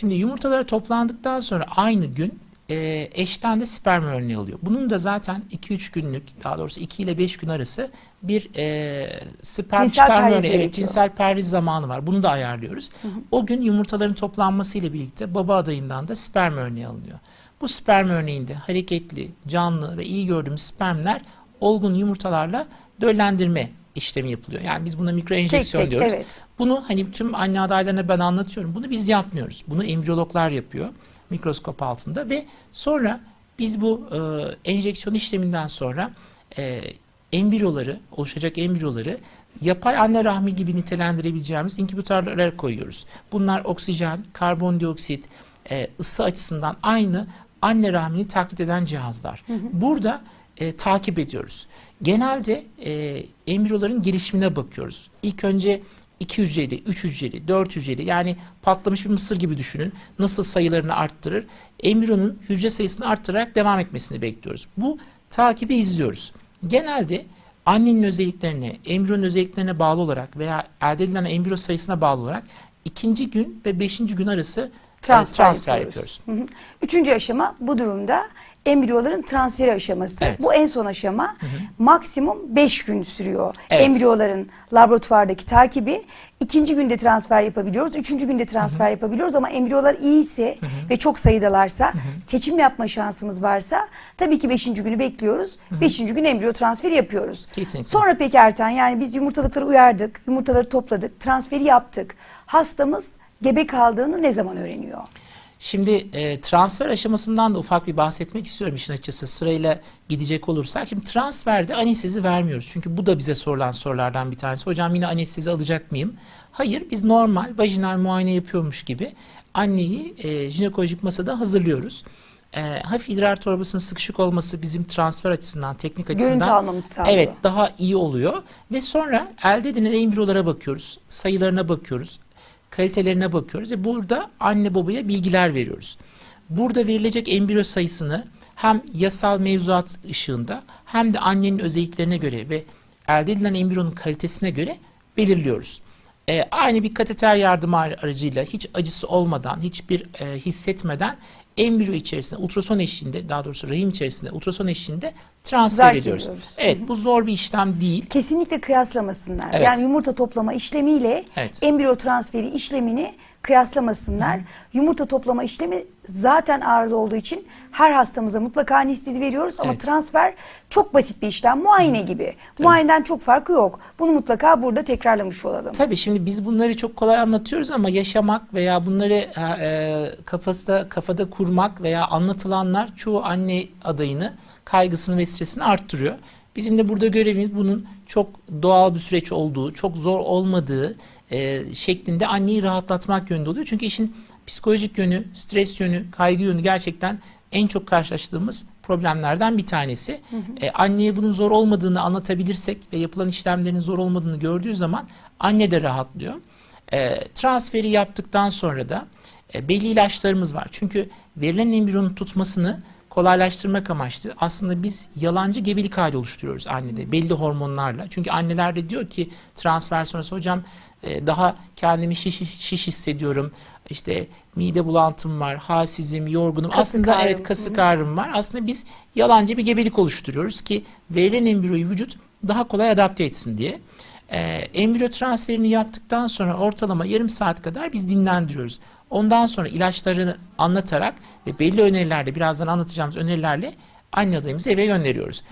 Şimdi yumurtaları toplandıktan sonra aynı gün e, eşten de sperm örneği alıyor. Bunun da zaten 2-3 günlük daha doğrusu 2 ile 5 gün arası bir e, sperm Cinsel çıkarma örneği, evet cinsel perhiz zamanı var. Bunu da ayarlıyoruz. O gün yumurtaların toplanması ile birlikte baba adayından da sperm örneği alınıyor. Bu sperm örneğinde hareketli, canlı ve iyi gördüğümüz spermler olgun yumurtalarla döllendirme işlemi yapılıyor. Yani biz buna mikro enjeksiyon tek, diyoruz. evet. Bunu hani tüm anne adaylarına ben anlatıyorum. Bunu biz yapmıyoruz. Bunu embriyologlar yapıyor mikroskop altında ve sonra biz bu e, enjeksiyon işleminden sonra e, embriyoları, oluşacak embriyoları yapay anne rahmi gibi nitelendirebileceğimiz inkübatörlere koyuyoruz. Bunlar oksijen, karbondioksit, e, ısı açısından aynı anne rahmini taklit eden cihazlar. Burada e, takip ediyoruz. Genelde e, embriyoların gelişimine bakıyoruz. İlk önce 2 hücreli, 3 hücreli, 4 hücreli yani patlamış bir mısır gibi düşünün. Nasıl sayılarını arttırır? Embriyonun hücre sayısını arttırarak devam etmesini bekliyoruz. Bu takibi izliyoruz. Genelde annenin özelliklerine, embriyonun özelliklerine bağlı olarak veya elde edilen embriyo sayısına bağlı olarak ikinci gün ve beşinci gün arası e, Transfer, transfer yapıyoruz. yapıyoruz. Hı hı. Üçüncü aşama bu durumda embriyoların transferi aşaması. Evet. Bu en son aşama maksimum 5 gün sürüyor. Evet. Embriyoların laboratuvardaki takibi. İkinci günde transfer yapabiliyoruz. Üçüncü günde transfer yapabiliyoruz ama embriyolar iyiyse ve çok sayıdalarsa seçim yapma şansımız varsa tabii ki beşinci günü bekliyoruz. Beşinci gün embriyo transferi yapıyoruz. Kesinlikle. Sonra peki Ertan yani biz yumurtalıkları uyardık, yumurtaları topladık, transferi yaptık. Hastamız gebe kaldığını ne zaman öğreniyor? Şimdi e, transfer aşamasından da ufak bir bahsetmek istiyorum işin açıkçası sırayla gidecek olursak. Şimdi transferde anestezi vermiyoruz. Çünkü bu da bize sorulan sorulardan bir tanesi. Hocam yine anestezi alacak mıyım? Hayır biz normal vajinal muayene yapıyormuş gibi anneyi e, jinekolojik masada hazırlıyoruz. E, hafif idrar torbasının sıkışık olması bizim transfer açısından, teknik açısından sağlıyor. Evet daha iyi oluyor ve sonra elde edilen embriyolara bakıyoruz, sayılarına bakıyoruz, kalitelerine bakıyoruz ve burada anne babaya bilgiler veriyoruz. Burada verilecek embriyo sayısını hem yasal mevzuat ışığında hem de annenin özelliklerine göre ve elde edilen embriyonun kalitesine göre belirliyoruz. Ee, aynı bir kateter yardımı ar- aracıyla hiç acısı olmadan, hiçbir e, hissetmeden embriyo içerisinde ultrason eşliğinde daha doğrusu rahim içerisinde ultrason eşliğinde transfer Zarf ediyoruz. ediyoruz. Evet bu zor bir işlem değil. Kesinlikle kıyaslamasınlar. Evet. Yani yumurta toplama işlemiyle Evet. embriyo transferi işlemini kıyaslamasınlar. Yumurta toplama işlemi zaten ağırlı olduğu için her hastamıza mutlaka anestezi veriyoruz ama Evet. transfer çok basit bir işlem. Muayene gibi. Muayeneden çok farkı yok. Bunu mutlaka burada tekrarlamış olalım. Tabii şimdi biz bunları çok kolay anlatıyoruz ama yaşamak veya bunları e, e, kafasında kafada kurmak veya anlatılanlar çoğu anne adayını kaygısını ve stresini arttırıyor. Bizim de burada görevimiz bunun çok doğal bir süreç olduğu, çok zor olmadığı e, şeklinde anneyi rahatlatmak yönünde oluyor. Çünkü işin psikolojik yönü, stres yönü, kaygı yönü gerçekten en çok karşılaştığımız problemlerden bir tanesi. E, anneye bunun zor olmadığını anlatabilirsek ve yapılan işlemlerin zor olmadığını gördüğü zaman anne de rahatlıyor. E, transferi yaptıktan sonra da e, belli ilaçlarımız var. Çünkü verilen embriyonun tutmasını kolaylaştırmak amaçlı aslında biz yalancı gebelik hali oluşturuyoruz annede belli hormonlarla. Çünkü anneler de diyor ki transfer sonrası hocam e, daha kendimi şiş, şiş hissediyorum. İşte mide bulantım var, halsizim, yorgunum. Kasık aslında ağrım. evet kasık ağrım var. Aslında biz yalancı bir gebelik oluşturuyoruz ki verilen embriyoyu vücut daha kolay adapte etsin diye. Ee, embriyo transferini yaptıktan sonra ortalama yarım saat kadar biz dinlendiriyoruz. Ondan sonra ilaçlarını anlatarak ve belli önerilerle birazdan anlatacağımız önerilerle anne adayımızı eve gönderiyoruz.